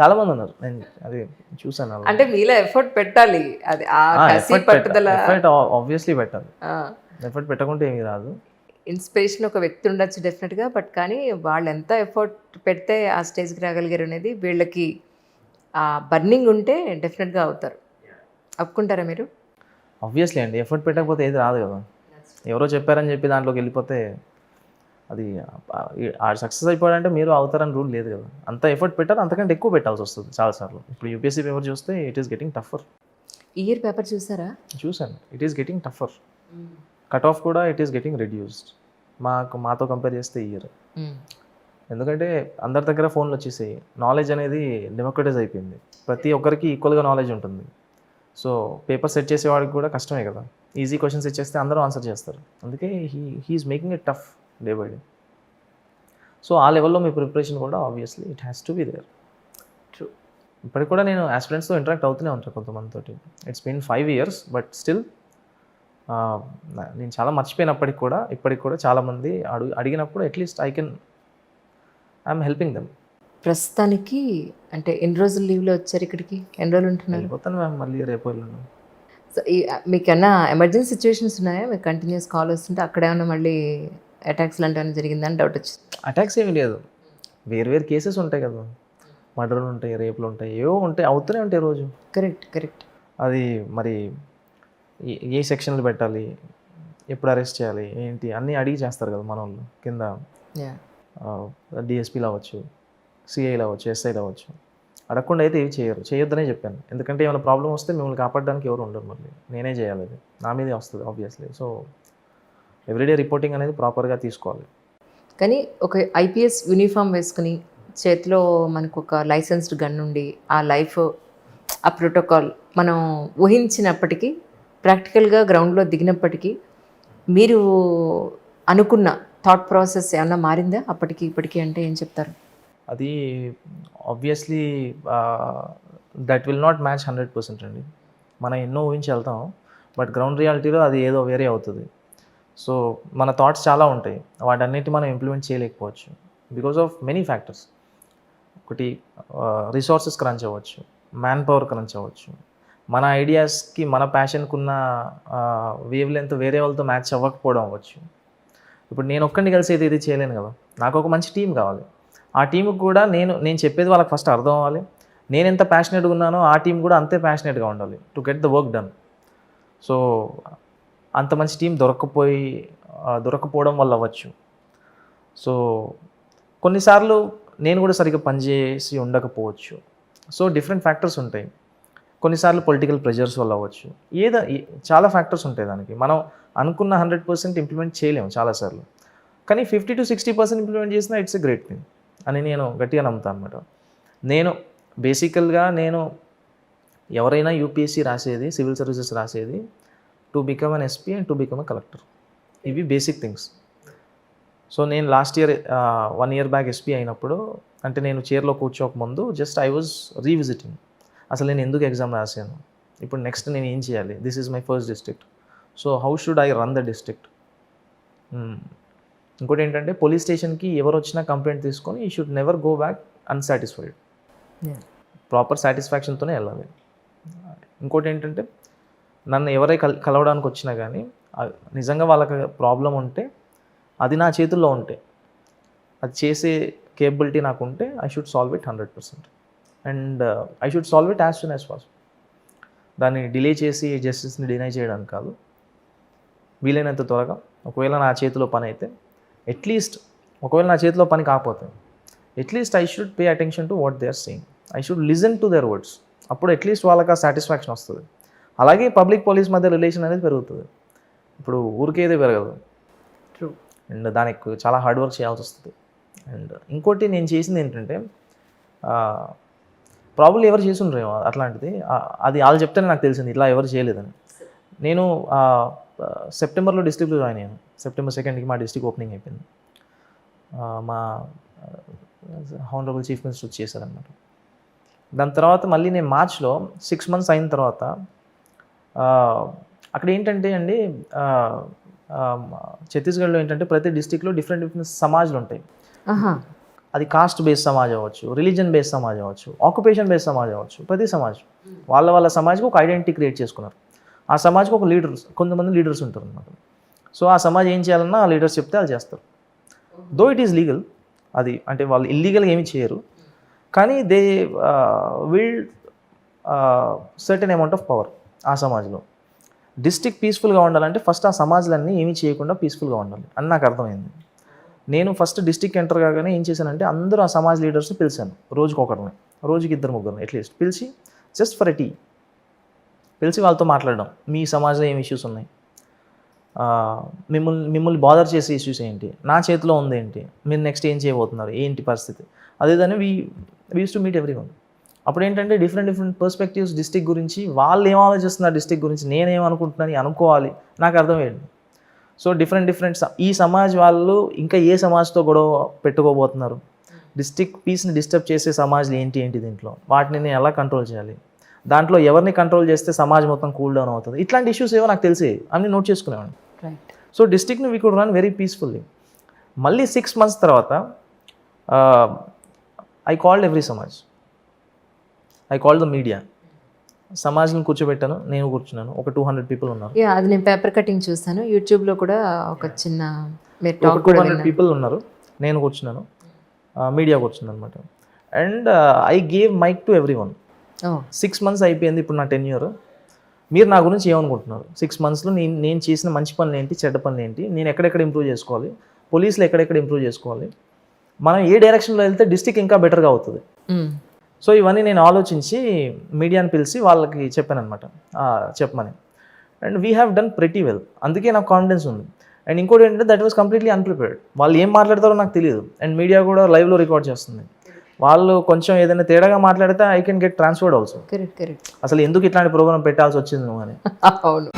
చాలా మంది ఉన్నారు. నేను అది చూసాను. అంటే మీలో ఎఫర్ట్ పెట్టాలి. అది ఆ కసి పట్టుదల. effort ఆబ్వియస్లీ పెట్టాలి. ఎఫర్ట్ పెట్టకుంటే ఏమీ రాదు. ఇన్స్పిరేషన్ ఒక వ్యక్తి ఉండొచ్చు డెఫినెట్గా బట్ కానీ వాళ్ళు ఎంత ఎఫర్ట్ పెడితే ఆ స్టేజ్కి రాగలిగారు అనేది వీళ్ళకి ఆ బర్నింగ్ ఉంటే డెఫినెట్గా అవుతారు. ఒప్పుకుంటారా మీరు? ఆబ్వియస్లీ అండి. ఎఫర్ట్ పెట్టకపోతే ఏది రాదు కదా. ఎవరో చెప్పారని చెప్పి దాంట్లోకి వెళ్ళిపోతే అది ఆ సక్సెస్ అయిపోయాడంటే మీరు అవుతారని రూల్ లేదు కదా. అంత ఎఫర్ట్ పెట్టారు అంతకంటే ఎక్కువ పెట్టాల్సి వస్తుంది చాలాసార్లు ఇప్పుడు యూపీఎస్సీ పేపర్ చూస్తే it is getting tougher year paper చూసారా? చూశాను. It is getting tougher cut off కూడా ఇట్ ఈస్ గెటింగ్ రెడ్యూస్డ్ మాకు మాతో కంపేర్ చేస్తే ఇయర్ ఎందుకంటే అందరి దగ్గర ఫోన్లు వచ్చేసాయి. నాలెడ్జ్ అనేది డెమోక్రటైజ్ అయిపోయింది. ప్రతి ఒక్కరికి ఈక్వల్గా నాలెడ్జ్ ఉంటుంది. సో పేపర్ సెట్ చేసేవాడికి కూడా కష్టమే కదా. ఈజీ క్వశ్చన్స్ ఇచ్చేస్తే అందరూ ఆన్సర్ చేస్తారు. అందుకే he he is making it tough day by day so ఆ లెవెల్లో మీ ప్రిపరేషన్ కూడా obviously it has to be there true ఇప్పటికి కూడా నేను ఆస్పిరెంట్స్తో ఇంటరాక్ట్ అవుతూనే ఉంటాను కొంతమందితోటి. It's been five years but still నేను చాలా మర్చిపోయినప్పటికి కూడా ఇప్పటికి కూడా చాలామంది అడుగు అడిగినప్పుడు at least I can I'm helping them ప్రస్తుతానికి అంటే ఎన్ని రోజులు లీవ్లో వచ్చారు ఇక్కడికి? ఎన్ని రోజులు ఉంటున్నారు? వెళ్ళిపోతాను మ్యామ్ మళ్ళీ రేపు వెళ్ళను. సో ఈ మీకు ఏమన్నా ఎమర్జెన్సీ సిచ్యువేషన్స్ ఉన్నాయా? మీకు కంటిన్యూస్ కాల్ వస్తుంటే అక్కడ ఏమన్నా మళ్ళీ అటాక్స్ లాంటివి ఏమైనా జరిగిందని డౌట్ వచ్చింది అటాక్స్ ఏమీ లేదు. వేరు వేరు కేసెస్ ఉంటాయి కదా. మర్డర్లు ఉంటాయి రేపులు ఉంటాయి ఏవో ఉంటాయి అవుతూనే ఉంటాయి రోజు. కరెక్ట్ కరెక్ట్ అది మరి ఏ- సెక్షన్లు పెట్టాలి? ఎప్పుడు అరెస్ట్ చేయాలి? ఏంటి? అన్నీ అడిగి చేస్తారు కదా మన వాళ్ళు. కింద డిఎస్పీలు అవ్వచ్చు సిఐలు అవ్వచ్చు ఎస్ఐలు అవ్వచ్చు. అడగకుండా అయితే ఏవి చేయరు. చేయొద్దనే చెప్పాను. ఎందుకంటే ఏమైనా ప్రాబ్లం వస్తే మిమ్మల్ని కాపాడడానికి ఎవరు ఉండరు మళ్ళీ. నేనే చేయాలి అది. నా మీదే వస్తుంది ఆబ్వియస్లీ సో ఎవ్రీడే రిపోర్టింగ్ అనేది ప్రాపర్గా తీసుకోవాలి. కానీ ఒక ఐపీఎస్ యూనిఫామ్ వేసుకుని చేతిలో మనకు ఒక లైసెన్స్డ్ గన్ ఉండి ఆ లైఫ్ ఆ ప్రోటోకాల్ మనం ఊహించినప్పటికీ ప్రాక్టికల్గా గ్రౌండ్లో దిగినప్పటికీ మీరు అనుకున్న థాట్ ప్రాసెస్ ఏమన్నా మారిందా? అప్పటికి ఇప్పటికీ అంటే ఏం చెప్తారు? అది obviously that will not match hundred percent అండి. మనం ఎన్నో ఊహించి వెళ్తాం. బట్ గ్రౌండ్ రియాలిటీలో అది ఏదో వేరే అవుతుంది. సో మన థాట్స్ చాలా ఉంటాయి. వాటన్నిటి మనం ఇంప్లిమెంట్ చేయలేకపోవచ్చు. బికాస్ ఆఫ్ మెనీ ఫ్యాక్టర్స్ ఒకటి రిసోర్సెస్ క్రంచ్ అవ్వచ్చు. మ్యాన్ పవర్ క్రంచ్ అవ్వచ్చు. మన ఐడియాస్కి మన ప్యాషన్కి ఉన్న వేవ్ లెంత్ వేరే వాళ్ళతో మ్యాచ్ అవ్వకపోవడం అవ్వచ్చు. ఇప్పుడు నేను ఒక్కడిని కలిసి ఏది ఇది చేయలేను కదా. నాకు ఒక మంచి టీం కావాలి. ఆ టీంకి కూడా నేను నేను చెప్పేది వాళ్ళకి ఫస్ట్ అర్థం అవ్వాలి. నేను ఎంత ప్యాషనెట్గా ఉన్నానో ఆ టీం కూడా అంతే ప్యాషనెట్గా ఉండాలి. To get the work done so అంత మంచి టీం దొరకపోయి దొరకపోవడం వల్ల అవ్వచ్చు. సో కొన్నిసార్లు నేను కూడా సరిగ్గా పనిచేసి ఉండకపోవచ్చు. సో డిఫరెంట్ ఫ్యాక్టర్స్ ఉంటాయి. కొన్నిసార్లు పొలిటికల్ ప్రెజర్స్ వల్ల అవ్వచ్చు. ఏదో చాలా ఫ్యాక్టర్స్ ఉంటాయి దానికి. మనం అనుకున్న హండ్రెడ్ పర్సెంట్ ఇంప్లిమెంట్ చేయలేము చాలాసార్లు. కానీ fifty to sixty percent implement చేసినా ఇట్స్ ఎ గ్రేట్ థింగ్ అని నేను గట్టిగా నమ్ముతాను అనమాట నేను బేసికల్గా నేను ఎవరైనా యూపీఎస్సీ రాసేది సివిల్ సర్వీసెస్ రాసేది to become an SP and to become a collector ఇవి బేసిక్ థింగ్స్ సో నేను last year one year back SP అయినప్పుడు అంటే నేను చైర్లో కూర్చోక ముందు జస్ట్ ఐ వాజ్ రీవిజిటింగ్ అసలు నేను ఎందుకు ఎగ్జామ్ రాశాను? ఇప్పుడు నెక్స్ట్ నేను ఏం చేయాలి? This is my first district so how should I run the district ఇంకోటి ఏంటంటే పోలీస్ స్టేషన్కి ఎవరు వచ్చినా కంప్లైంట్ తీసుకొని he should never go back unsatisfied proper సాటిస్ఫాక్షన్తోనే వెళ్ళాలి. ఇంకోటి ఏంటంటే నన్ను ఎవరై కల్ కలవడానికి వచ్చినా కానీ నిజంగా వాళ్ళకి ప్రాబ్లం ఉంటే అది నా చేతుల్లో ఉంటే అది చేసే కేపబిలిటీ నాకు ఉంటే I should solve it hundred percent. And I should solve it as soon as possible. దాన్ని డిలే చేసి జస్టిస్ని డినై చేయడానికి కాదు. వీలైనంత త్వరగా ఒకవేళ నా చేతిలో పని అయితే అట్లీస్ట్ ఒకవేళ నా చేతిలో పని కాకపోతే at least I should pay attention to what they are saying. I should listen to their words. అప్పుడు అట్లీస్ట్ వాళ్ళకి ఆ సాటిస్ఫాక్షన్ వస్తుంది. అలాగే పబ్లిక్ పోలీస్ మధ్య రిలేషన్ అనేది పెరుగుతుంది. ఇప్పుడు ఊరికేదే పెరగదు. ట్రూ అండ్ దానికి చాలా హార్డ్ వర్క్ చేయాల్సి వస్తుంది. అండ్ ఇంకోటి నేను చేసింది ఏంటంటే ప్రాబ్లం ఎవరు చేసి ఉండరేమో అట్లాంటిది అది వాళ్ళు చెప్తేనే నాకు తెలిసింది ఇట్లా ఎవరు చేయలేదని. నేను సెప్టెంబర్లో డిస్ట్రిక్ట్లో జాయిన్ అయ్యాను. సెప్టెంబర్ సెకండ్కి మా డిస్ట్రిక్ట్ ఓపెనింగ్ అయిపోయింది. మా హానరబుల్ చీఫ్ మినిస్టర్ చేశారనమాట దాని తర్వాత మళ్ళీ నేను మార్చ్లో సిక్స్ మంత్స్ అయిన తర్వాత అక్కడ ఏంటంటే అండి ఛత్తీస్గఢ్లో ఏంటంటే ప్రతి డిస్టిక్లో డిఫరెంట్ డిఫరెంట్ సమాజ్లు ఉంటాయి. అది కాస్ట్ బేస్డ్ సమాజం అవ్వచ్చు రిలీజన్ బేస్డ్ సమాజం అవ్వచ్చు ఆక్యుపేషన్ బేస్డ్ సమాజం అవ్వచ్చు ప్రతి సమాజం. వాళ్ళ వాళ్ళ సమాజ్కి ఒక ఐడెంటిటీ క్రియేట్ చేసుకున్నారు. ఆ సమాజ్కి ఒక లీడర్స్ కొంతమంది లీడర్స్ ఉంటారు అనమాట సో ఆ సమాజ్ ఏం చేయాలన్నా ఆ లీడర్స్ చెప్తే అది చేస్తారు. దో ఇట్ ఈస్ లీగల్ అది అంటే వాళ్ళు ఇల్లీగల్గా ఏమీ చేయరు. కానీ they will certain amount of power ఆ సమాజ్లో. డిస్టిక్ పీస్ఫుల్గా ఉండాలంటే ఫస్ట్ ఆ సమాజాలన్నీ ఏమీ చేయకుండా పీస్ఫుల్గా ఉండాలి. అని నాకు అర్థమైంది. నేను ఫస్ట్ డిస్టిక్ ఎంటర్ కాగానే ఏం చేశానంటే అందరూ ఆ సమాజ్ లీడర్స్ని పిలిచాను. రోజుకి ఒకరిని రోజుకి ఇద్దరు ముగ్గురిని అట్లీస్ట్. పిలిచి జస్ట్ ఫర్ ఎ టీ. పిలిచి వాళ్ళతో మాట్లాడడం. మీ సమాజంలో ఏం ఇష్యూస్ ఉన్నాయి? మిమ్మల్ని మిమ్మల్ని బాదర్ చేసే ఇష్యూస్ ఏంటి? నా చేతిలో ఉంది ఏంటి మీరు నెక్స్ట్ ఏం చేయబోతున్నారు? ఏంటి పరిస్థితి? అదేదాన్ని we used to meet everyone అప్పుడు ఏంటంటే డిఫరెంట్ డిఫరెంట్ పర్స్పెక్టివ్స్ డిస్టిక్ గురించి వాళ్ళు ఏం ఆలోచిస్తున్నారు డిస్టిక్ గురించి నేనేం అనుకుంటున్నాను అనుకోవాలి. నాకు అర్థమయ్యింది సో డిఫరెంట్ డిఫరెంట్ ఈ సమాజ్ వాళ్ళు ఇంకా ఏ సమాజ్తో గొడవ పెట్టుకోబోతున్నారు? డిస్టిక్ పీస్ని డిస్టర్బ్ చేసే సమాజ్లు ఏంటి ఏంటి దీంట్లో? వాటిని నేను ఎలా కంట్రోల్ చేయాలి? దాంట్లో ఎవరిని కంట్రోల్ చేస్తే సమాజ్ మొత్తం కూల్ డౌన్ అవుతుంది? ఇట్లాంటి ఇష్యూస్ ఏవో నాకు తెలిసి అన్ని నోట్ చేసుకునేవాడిని. So డిస్టిక్ని we could run very peacefully మళ్ళీ సిక్స్ మంత్స్ తర్వాత I called every samaj. I call the media సమాజ్ని కూర్చోబెట్టాను నేను కూర్చున్నాను. ఒక టూ హండ్రెడ్ పీపుల్ ఉన్నారు. యా అది నేను పేపర్ కటింగ్ చూస్తాను. యూట్యూబ్లో కూడా ఒక చిన్న టూ హండ్రెడ్ పీపుల్ ఉన్నారు. నేను కూర్చున్నాను. మీడియా కూర్చుంది అనమాట and I gave mike to everyone six months అయిపోయింది ఇప్పుడు నా టెన్ ఇయర్ మీరు నా గురించి ఏమనుకుంటున్నారు? సిక్స్ మంత్స్లో నేను నేను చేసిన మంచి పనులు ఏంటి చెడ్డ పనులు ఏంటి? నేను ఎక్కడెక్కడ ఇంప్రూవ్ చేసుకోవాలి? పోలీసులు ఎక్కడెక్కడ ఇంప్రూవ్ చేసుకోవాలి? మనం ఏ డైరెక్షన్లో వెళ్తే డిస్టిక్ ఇంకా బెటర్గా అవుతుంది. మ్మ్. సో ఇవన్నీ నేను ఆలోచించి మీడియాని పిలిచి వాళ్ళకి చెప్పాను అనమాట చెప్పమని. And we have done pretty well. అందుకే నాకు కాన్ఫిడెన్స్ ఉంది. అండ్ ఇంకోటి ఏంటంటే దట్ వాస్ కంప్లీట్లీ అన్ప్రిపేర్డ్. వాళ్ళు ఏం మాట్లాడతారో నాకు తెలియదు అండ్ మీడియా కూడా లైవ్లో రికార్డ్ చేస్తుంది. వాళ్ళు కొంచెం ఏదైనా తేడాగా మాట్లాడితే I can get transferred also. Correct correct. అసలు ఎందుకు ఇట్లాంటి ప్రోగ్రామ్ పెట్టాల్సి వచ్చింది నువ్వు అని. అవును.